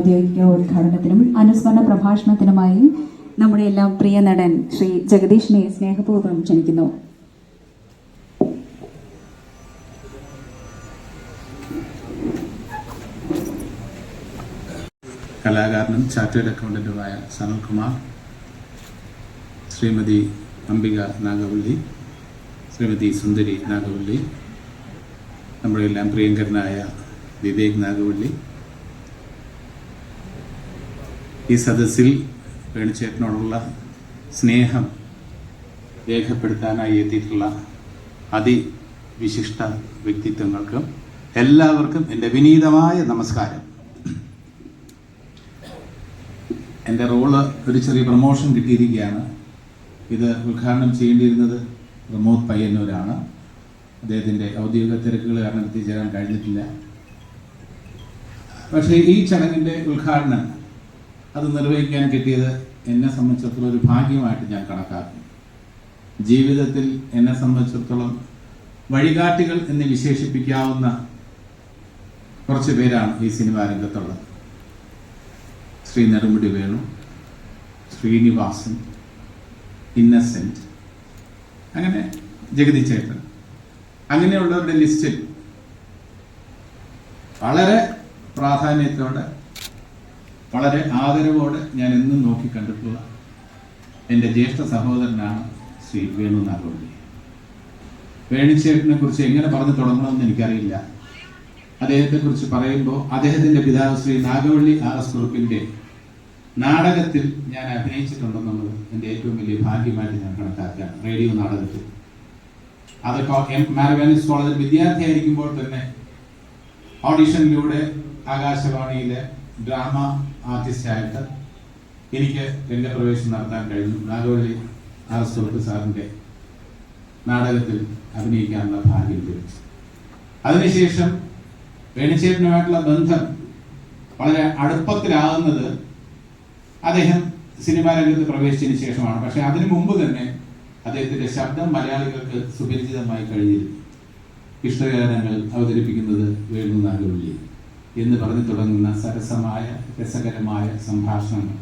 ഔദ്യോഗിക ഉദ്ഘാടനത്തിനും അനുസ്മരണ പ്രഭാഷണത്തിനുമായി നമ്മുടെ എല്ലാം പ്രിയ നടൻ ശ്രീ ജഗദീഷിനെ സ്നേഹപൂർവം ക്ഷണിക്കുന്നു. കലാകാരനും ചാർട്ടേഡ് അക്കൗണ്ടന്റുമായ സനൽകുമാർ ശ്രീമതി അംബിക നാഗവള്ളി ശ്രീമതി സുന്ദരി നാഗവള്ളി നമ്മുടെ എല്ലാം പ്രിയങ്കരനായ വിവേക് നാഗവള്ളി ഈ സദസ്സിൽ വേണുചേട്ടനോടുള്ള സ്നേഹം രേഖപ്പെടുത്താനായി എത്തിയിട്ടുള്ള അതിവിശിഷ്ട വ്യക്തിത്വങ്ങൾക്കും എല്ലാവർക്കും എന്റെ വിനീതമായ നമസ്കാരം. എന്റെ റോൾ ഒരു ചെറിയ പ്രമോഷൻ കിട്ടിയിരിക്കുകയാണ്. ഇത് ഉദ്ഘാടനം ചെയ്യേണ്ടിയിരുന്നത് പ്രമോദ് പയ്യന്നൂരാണ്. അദ്ദേഹത്തിന്റെ ഔദ്യോഗിക തിരക്കുകൾ കാരണം എത്തിച്ചേരാൻ കഴിഞ്ഞിട്ടില്ല. പക്ഷേ ഈ ചടങ്ങിന്റെ ഉദ്ഘാടനം അത് നിർവഹിക്കാൻ കിട്ടിയത് എന്നെ സംബന്ധിച്ചിടത്തോളം ഒരു ഭാഗ്യമായിട്ട് ഞാൻ കണക്കാക്കുന്നു. ജീവിതത്തിൽ എന്നെ സംബന്ധിച്ചിടത്തോളം വഴികാട്ടികൾ എന്ന് വിശേഷിപ്പിക്കാവുന്ന കുറച്ച് പേരാണ് ഈ സിനിമാ രംഗത്തുള്ളത്. ശ്രീ നെടുമുടി വേണു ശ്രീനിവാസൻ ഇന്നസെന്റ് അങ്ങനെ ജഗതി ചേട്ടൻ. അങ്ങനെയുള്ളവരുടെ ലിസ്റ്റിൽ വളരെ പ്രാധാന്യത്തോടെ വളരെ ആദരവോടെ ഞാൻ എന്നും നോക്കി കണ്ടിട്ടുള്ള എന്റെ ജ്യേഷ്ഠ സഹോദരനാണ് ശ്രീ വേണു നാഗവള്ളി വേണുശേഖരനെ കുറിച്ച് എങ്ങനെ പറഞ്ഞു തുടങ്ങണമെന്ന് എനിക്കറിയില്ല. അദ്ദേഹത്തെ കുറിച്ച് പറയുമ്പോൾ അദ്ദേഹത്തിന്റെ പിതാവ് ശ്രീ നാഗവള്ളി ആർ എസ് ഗ്രൂപ്പിന്റെ നാടകത്തിൽ ഞാൻ അഭിനയിച്ചിട്ടുണ്ടെന്നുള്ളത് എന്റെ ഏറ്റവും വലിയ ഭാഗ്യമായിട്ട് ഞാൻ കണക്കാക്കുകയാണ്. റേഡിയോ നാടകത്തിൽ. അതൊക്കെ മാരവാനിസ് കോളേജിൽ വിദ്യാർത്ഥിയായിരിക്കുമ്പോൾ തന്നെ ഓഡിഷനിലൂടെ ആകാശവാണിയിലെ ഡ്രാമ ആർട്ടിസ്റ്റായിട്ട് എനിക്ക് രംഗപ്രവേശനം നടത്താൻ കഴിഞ്ഞു. നാഗവള്ളി ആർ കുറുപ്പ് സാറിന്റെ നാടകത്തിൽ അഭിനയിക്കാനുള്ള ഭാഗ്യം ലഭിച്ചു. അതിനുശേഷം വേണുചേട്ടനുമായിട്ടുള്ള ബന്ധം വളരെ അടുപ്പത്തിലാകുന്നത് അദ്ദേഹം സിനിമാ രംഗത്ത് പ്രവേശിച്ചതിന് ശേഷമാണ്. പക്ഷെ അതിനു മുമ്പ് തന്നെ അദ്ദേഹത്തിന്റെ ശബ്ദം മലയാളികൾക്ക് സുപരിചിതമായി കഴിഞ്ഞിരുന്നു. ഇഷ്ടഗാനങ്ങൾ അവതരിപ്പിക്കുന്നത് വേണു നാഗവള്ളി. എന്ന് പറഞ്ഞു തുടങ്ങുന്ന സരസമായ രസകരമായ സംഭാഷണങ്ങൾ.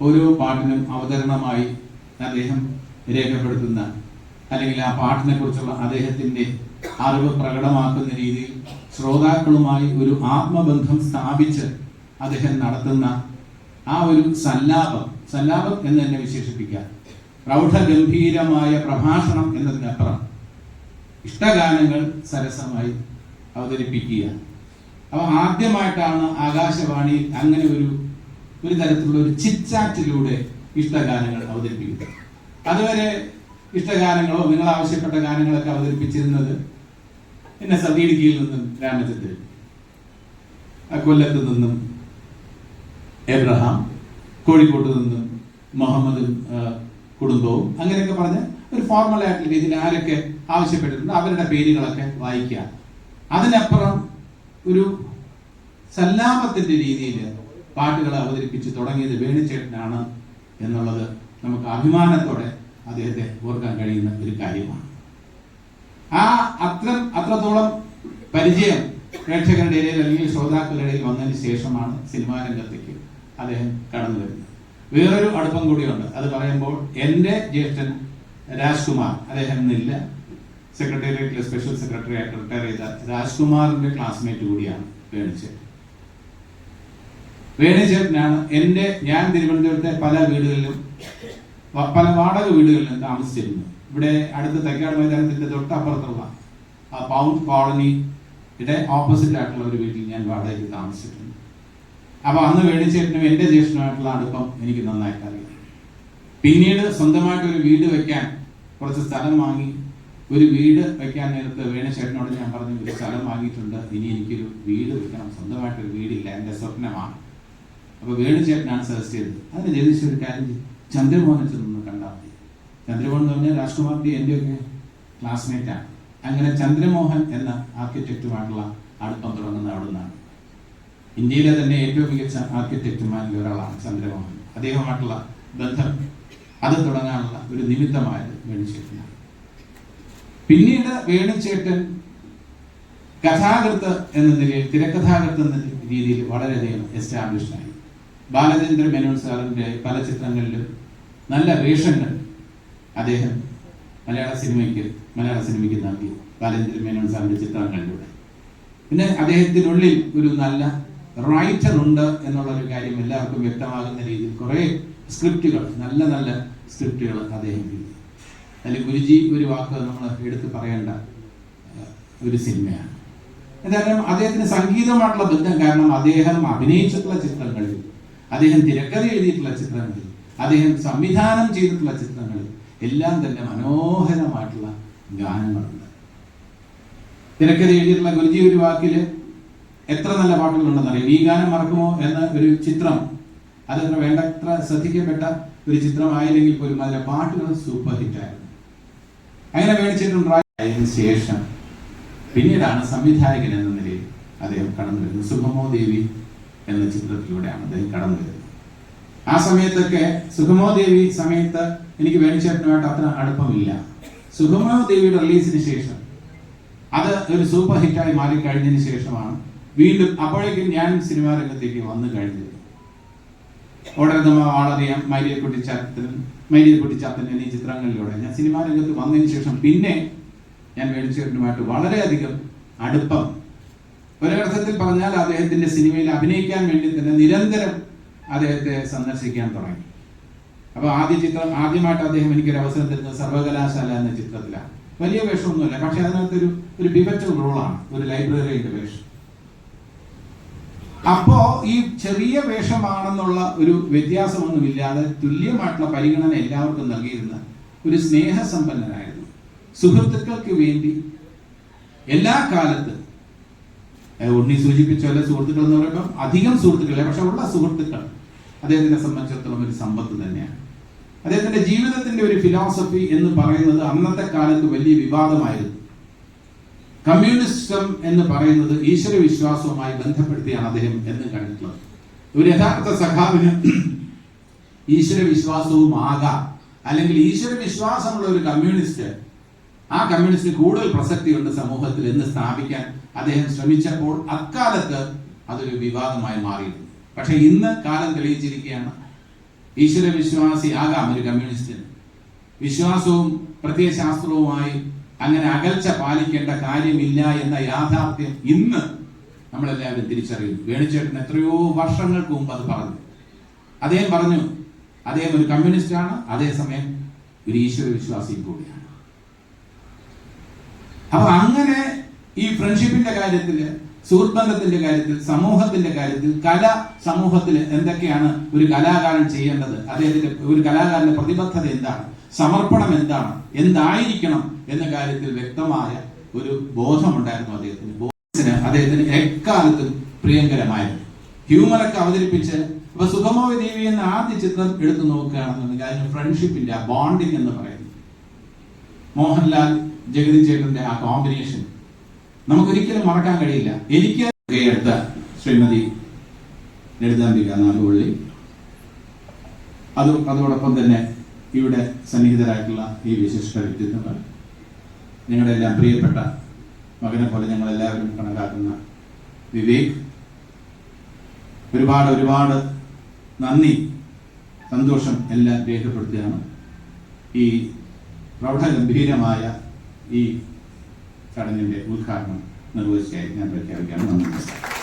ഓരോ പാട്ടിനും അവതരണമായി അദ്ദേഹം രേഖപ്പെടുത്തുന്ന അല്ലെങ്കിൽ ആ പാട്ടിനെ കുറിച്ചുള്ള അദ്ദേഹത്തിന്റെ അറിവ് പ്രകടമാക്കുന്ന രീതിയിൽ ശ്രോതാക്കളുമായി ഒരു ആത്മബന്ധം സ്ഥാപിച്ച് അദ്ദേഹം നടത്തുന്ന ആ ഒരു സല്ലാപം സല്ലാപം എന്ന് തന്നെ വിശേഷിപ്പിക്കാം. പ്രൗഢഗംഭീരമായ പ്രഭാഷണം എന്നതിനപ്പുറം ഇഷ്ടഗാനങ്ങൾ സരസമായി അവതരിപ്പിക്കുക. അപ്പൊ ആദ്യമായിട്ടാണ് ആകാശവാണി അങ്ങനെ ഒരു ഒരു തരത്തിലുള്ള ഒരു ചിറ്റാറ്റിലൂടെ ഇഷ്ടഗാനങ്ങൾ അവതരിപ്പിക്കുന്നത്. അതുവരെ ഇഷ്ടഗാനങ്ങളോ നിങ്ങൾ ആവശ്യപ്പെട്ട ഗാനങ്ങളൊക്കെ അവതരിപ്പിച്ചിരുന്നത് പിന്നെ സതീഡിക്കിയിൽ നിന്നും രാമചന്ദ്രൻ കൊല്ലത്ത് നിന്നും എബ്രഹാം കോഴിക്കോട്ട് നിന്നും മുഹമ്മദ് കുടുംബവും അങ്ങനെയൊക്കെ പറഞ്ഞ് ഒരു ഫോർമൽ ആയിട്ടുള്ള രീതിയിൽ ആരൊക്കെ ആവശ്യപ്പെട്ടിട്ടുണ്ട് അവരുടെ പേരുകളൊക്കെ വായിക്കുക. അതിനപ്പുറം ഒരു സല്ലാപത്തിന്റെ രീതിയിൽ പാട്ടുകൾ അവതരിപ്പിച്ച് തുടങ്ങിയത് വേണുചേട്ടനാണ് എന്നുള്ളത് നമുക്ക് അഭിമാനത്തോടെ അദ്ദേഹത്തെ ഓർക്കാൻ കഴിയുന്ന ഒരു കാര്യമാണ്. ആ അത്ര അത്രത്തോളം പരിചയം പ്രേക്ഷകരുടെ ഇടയിൽ അല്ലെങ്കിൽ ശ്രോതാക്കളുടെ ഇടയിൽ വന്നതിന് ശേഷമാണ് സിനിമാ രംഗത്തേക്ക് അദ്ദേഹം കടന്നു വരുന്നത്. വേറൊരു അടുപ്പം കൂടിയുണ്ട്. അത് പറയുമ്പോൾ എന്റെ ജ്യേഷ്ഠൻ രാജ്കുമാർ. അദ്ദേഹം ഇന്നില്ല സെക്രട്ടേറിയറ്റിലെ സ്പെഷ്യൽ സെക്രട്ടറി ആയിട്ട് റിട്ടയർ ചെയ്ത രാജ്കുമാറിന്റെ ക്ലാസ്മേറ്റ് കൂടിയാണ് വേണിച്ചേട്ടൻ വേണിച്ചേട്ടനാണ് എന്റെ ഞാൻ തിരുവനന്തപുരത്തെ പല വീടുകളിലും പല വാടക വീടുകളിലും താമസിച്ചിരുന്നു. ഇവിടെ അടുത്ത തെക്കാട് മൈതാനത്തിന്റെ തൊട്ടപ്പുറത്തുള്ള ആ പൗണ്ട് കോളനിയുടെ ഓപ്പോസിറ്റ് ആയിട്ടുള്ള ഒരു വീട്ടിൽ ഞാൻ വാടകയ്ക്ക് താമസിച്ചിട്ടുണ്ട് അപ്പൊ അന്ന് വേണിച്ചേട്ടനും എന്റെ ജ്യേഷ്ഠനുമായിട്ടുള്ള അടുപ്പം എനിക്ക് നന്നായിട്ട് അറിയാം. പിന്നീട് സ്വന്തമായിട്ട് ഒരു വീട് വെക്കാൻ കുറച്ച് സ്ഥലം വാങ്ങി ഒരു വീട് വെക്കാൻ നേരത്ത് വേണുചേട്ടനോട് ഞാൻ പറഞ്ഞു ഒരു സ്ഥലം വാങ്ങിയിട്ടുണ്ട്. ഇനി എനിക്കൊരു വീട് വെക്കണം. സ്വന്തമായിട്ടൊരു വീടില്ല. എന്റെ സ്വപ്നമാണ്. അപ്പോൾ വേണുചേട്ടനാണ് സജസ്റ്റ് ചെയ്തത്. അതിന് ജഗദീഷ് ഒരു കാര്യം ചന്ദ്രമോഹനെ ചെന്ന് കണ്ടാൽ മതി. ചന്ദ്രമോഹൻ എന്ന് പറഞ്ഞാൽ രാജ്കുമാറിന്റെ എന്റെയൊക്കെ ക്ലാസ്മേറ്റാണ് അങ്ങനെ ചന്ദ്രമോഹൻ എന്ന ആർക്കിടെക്റ്റുമായിട്ടുള്ള അടുപ്പം തുടങ്ങുന്ന അവിടെ നിന്നാണ് ഇന്ത്യയിലെ തന്നെ ഏറ്റവും മികച്ച ആർക്കിടെക്റ്റുമാരിൽ ഒരാളാണ് ചന്ദ്രമോഹൻ. അദ്ദേഹമായിട്ടുള്ള ബന്ധം അത് തുടങ്ങാനുള്ള ഒരു നിമിത്തമായത് വേണുചേട്ടനാണ്. പിന്നീട് വേണുചേട്ടൻ കഥാകൃത്ത് എന്ന നിലയിൽ തിരക്കഥാകൃത്ത് എന്ന രീതിയിൽ വളരെയധികം എസ്റ്റാബ്ലിഷ് ആയി. ബാലചന്ദ്ര മേനോൻ സാറിന്റെ പല ചിത്രങ്ങളിലും നല്ല വേഷങ്ങൾ അദ്ദേഹം മലയാള സിനിമയ്ക്ക് മലയാള സിനിമയ്ക്ക് നൽകി. ബാലചന്ദ്ര മേനോൻ സാറിന്റെ ചിത്രങ്ങളിലൂടെ. പിന്നെ അദ്ദേഹത്തിനുള്ളിൽ ഒരു നല്ല റൈറ്റർ ഉണ്ട് എന്നുള്ള ഒരു കാര്യം എല്ലാവർക്കും വ്യക്തമാകുന്ന രീതിയിൽ കുറേ സ്ക്രിപ്റ്റുകൾ നല്ല നല്ല സ്ക്രിപ്റ്റുകൾ അദ്ദേഹം എഴുതി. അതിൽ ഗുരുജി ഒരു വാക്ക് നമ്മൾ എടുത്ത് പറയേണ്ട ഒരു സിനിമയാണ്. എന്തായാലും അദ്ദേഹത്തിന് സംഗീതമായിട്ടുള്ള ബന്ധം കാരണം അദ്ദേഹം അഭിനയിച്ചിട്ടുള്ള ചിത്രങ്ങളിൽ അദ്ദേഹം തിരക്കഥ എഴുതിയിട്ടുള്ള ചിത്രങ്ങളിൽ അദ്ദേഹം സംവിധാനം ചെയ്തിട്ടുള്ള ചിത്രങ്ങളിൽ എല്ലാം തന്നെ മനോഹരമായിട്ടുള്ള ഗാനങ്ങളുണ്ട്. തിരക്കഥ എഴുതിയിട്ടുള്ള ഗുരുജി ഒരു വാക്കിൽ എത്ര നല്ല പാട്ടുകളുണ്ടെന്ന് അറിയാം ഈ ഗാനം മറക്കുമോ എന്ന ഒരു ചിത്രം അതത്ര വേണ്ടത്ര ശ്രദ്ധിക്കപ്പെട്ട ഒരു ചിത്രമായില്ലെങ്കിൽ പോലും അതിലെ പാട്ടുകൾ സൂപ്പർ ഹിറ്റ് ആയിരുന്നു അങ്ങനെ മേടിച്ചിട്ടുണ്ടായതിനു ശേഷം പിന്നീടാണ് സംവിധായകൻ എന്ന നിലയിൽ അദ്ദേഹം കടന്നു വരുന്നത്. സുഖമോ ദേവി എന്ന ചിത്രത്തിലൂടെയാണ് അദ്ദേഹം കടന്നു വരുന്നത്. ആ സമയത്തൊക്കെ സുഖമോ ദേവി സമയത്ത് എനിക്ക് വേണിച്ചേട്ടനുമായിട്ട് അത്ര അടുപ്പമില്ല. സുഖമോ ദേവിയുടെ റിലീസിന് ശേഷം അത് ഒരു സൂപ്പർ ഹിറ്റായി മാറിക്കഴിഞ്ഞതിന് ശേഷമാണ് വീണ്ടും അപ്പോഴേക്കും ഞാൻ സിനിമാ രംഗത്തേക്ക് വന്നു കഴിഞ്ഞത്. ഉടനെ നമ്മൾ ആളറിയാം മൈരിയ കുട്ടിച്ചാത്തനും മൈരിയ കുട്ടിച്ചാത്തൻ എന്നീ ചിത്രങ്ങളിലൂടെ. ഞാൻ സിനിമാ രംഗത്ത് വന്നതിന് ശേഷം പിന്നെ ഞാൻ മേടിച്ചേട്ടനുമായിട്ട് വളരെയധികം അടുപ്പം. ഒരർത്ഥത്തിൽ പറഞ്ഞാൽ അദ്ദേഹത്തിന്റെ സിനിമയിൽ അഭിനയിക്കാൻ വേണ്ടി തന്നെ നിരന്തരം അദ്ദേഹത്തെ സന്ദർശിക്കാൻ തുടങ്ങി. അപ്പൊ ആദ്യ ചിത്രം ആദ്യമായിട്ട് അദ്ദേഹം എനിക്കൊരു അവസരം തരുന്നത് സർവകലാശാല എന്ന ചിത്രത്തിലാണ്. വലിയ വേഷമൊന്നുമില്ല പക്ഷെ അതിനകത്ത് ഒരു ഒരു പിവറ്റൽ റോളാണ് ഒരു ലൈബ്രറിയുടെ വേഷം. അപ്പോ ഈ ചെറിയ വേഷമാണെന്നുള്ള ഒരു വ്യത്യാസമൊന്നുമില്ലാതെ തുല്യമായിട്ടുള്ള പരിഗണന എല്ലാവർക്കും നൽകിയിരുന്ന ഒരു സ്നേഹസമ്പന്നനായിരുന്നു. സുഹൃത്തുക്കൾക്ക് വേണ്ടി എല്ലാ കാലത്ത് ഉണ്ണി സൂചിപ്പിച്ച പോലെ സുഹൃത്തുക്കൾ എന്ന് പറയുമ്പോൾ അധികം സുഹൃത്തുക്കളെ പക്ഷെ ഉള്ള സുഹൃത്തുക്കൾ. അദ്ദേഹത്തിനെ സംബന്ധിച്ചിടത്തോളം ഒരു സമ്പത്ത് തന്നെയാണ്. അദ്ദേഹത്തിന്റെ ജീവിതത്തിന്റെ ഒരു ഫിലോസഫി എന്ന് പറയുന്നത് അന്നത്തെ കാലത്ത് വലിയ വിവാദമായിരുന്നു. കമ്മ്യൂണിസം എന്ന് പറയുന്നത് ഈശ്വര വിശ്വാസവുമായി ബന്ധപ്പെടുത്തിയാണ് അദ്ദേഹം എന്ന് കണ്ടിട്ടുള്ളത്. ഒരു യഥാർത്ഥ സഖാവിന് ഈശ്വര വിശ്വാസവും ആകാം. അല്ലെങ്കിൽ ഈശ്വര വിശ്വാസമുള്ള ഒരു കമ്മ്യൂണിസ്റ്റ് ആ കമ്മ്യൂണിസ്റ്റിന് കൂടുതൽ പ്രസക്തിയുണ്ട് സമൂഹത്തിൽ എന്ന് സ്ഥാപിക്കാൻ അദ്ദേഹം ശ്രമിച്ചപ്പോൾ അക്കാലത്ത് അതൊരു വിവാദമായി മാറിയിരുന്നു. പക്ഷെ ഇന്ന് കാലം തെളിയിച്ചിരിക്കുകയാണ് ഈശ്വര വിശ്വാസി ആകാം ഒരു കമ്മ്യൂണിസ്റ്റിന്. വിശ്വാസവും പ്രത്യയശാസ്ത്രവുമായി അങ്ങനെ അകൽച്ച പാലിക്കേണ്ട കാര്യമില്ല എന്ന യാഥാർത്ഥ്യം ഇന്ന് നമ്മളെല്ലാവരും തിരിച്ചറിയുന്നു. വേണുചേട്ടൻ എത്രയോ വർഷങ്ങൾക്ക് മുമ്പ് അത് പറഞ്ഞു. അദ്ദേഹം പറഞ്ഞു അദ്ദേഹം ഒരു കമ്മ്യൂണിസ്റ്റ് ആണ് അതേസമയം ഒരു ഈശ്വര വിശ്വാസിയും കൂടിയാണ്. അപ്പൊ അങ്ങനെ ഈ ഫ്രണ്ട്ഷിപ്പിന്റെ കാര്യത്തിൽ സുഹൃത്ത് ബന്ധത്തിന്റെ കാര്യത്തിൽ സമൂഹത്തിന്റെ കാര്യത്തിൽ കല സമൂഹത്തിൽ എന്തൊക്കെയാണ് ഒരു കലാകാരൻ ചെയ്യേണ്ടത് അദ്ദേഹത്തിന്റെ ഒരു കലാകാരന്റെ പ്രതിബദ്ധത എന്താണ് സമർപ്പണം എന്താണ് എന്തായിരിക്കണം എന്ന കാര്യത്തിൽ വ്യക്തമായ ഒരു ബോധമുണ്ടായിരുന്നു അദ്ദേഹത്തിന്. ബോധത്തിന് അദ്ദേഹത്തിന് എക്കാലത്തും പ്രിയങ്കരമായിരുന്നു. ഹ്യൂമറൊക്കെ അവതരിപ്പിച്ച് അപ്പൊ സുഗമോവി ദേവി എന്ന ആദ്യ ചിത്രം എടുത്തു നോക്കുകയാണെന്നുണ്ടെങ്കിൽ അതിന് ഫ്രണ്ട്ഷിപ്പിന്റെ ആ ബോണ്ടിങ് എന്ന് പറയുന്നത് മോഹൻലാൽ ജഗതി ചേട്ടന്റെ ആ കോമ്പിനേഷൻ നമുക്കൊരിക്കലും മറക്കാൻ കഴിയില്ല. എനിക്ക് എടുത്ത ശ്രീമതി ലളിതാംബിക നാലുപള്ളി അത് അതോടൊപ്പം തന്നെ ഇവിടെ സന്നിഹിതരായിട്ടുള്ള ഈ വിശിഷ്ട വ്യക്തിത്വങ്ങൾ. നിങ്ങളുടെ എല്ലാം പ്രിയപ്പെട്ട മകനെ പോലെ ഞങ്ങളെല്ലാവരും കണക്കാക്കുന്ന വിവേക്. ഒരുപാട് ഒരുപാട് നന്ദി സന്തോഷം എല്ലാം രേഖപ്പെടുത്തുകയാണ് ഈ പ്രൗഢഗംഭീരമായ ഈ ചടങ്ങിന്റെ ഉദ്ഘാടനം നിർവഹിച്ചായി ഞാൻ പ്രഖ്യാപിക്കുകയാണ്. നന്ദി. നമസ്കാരം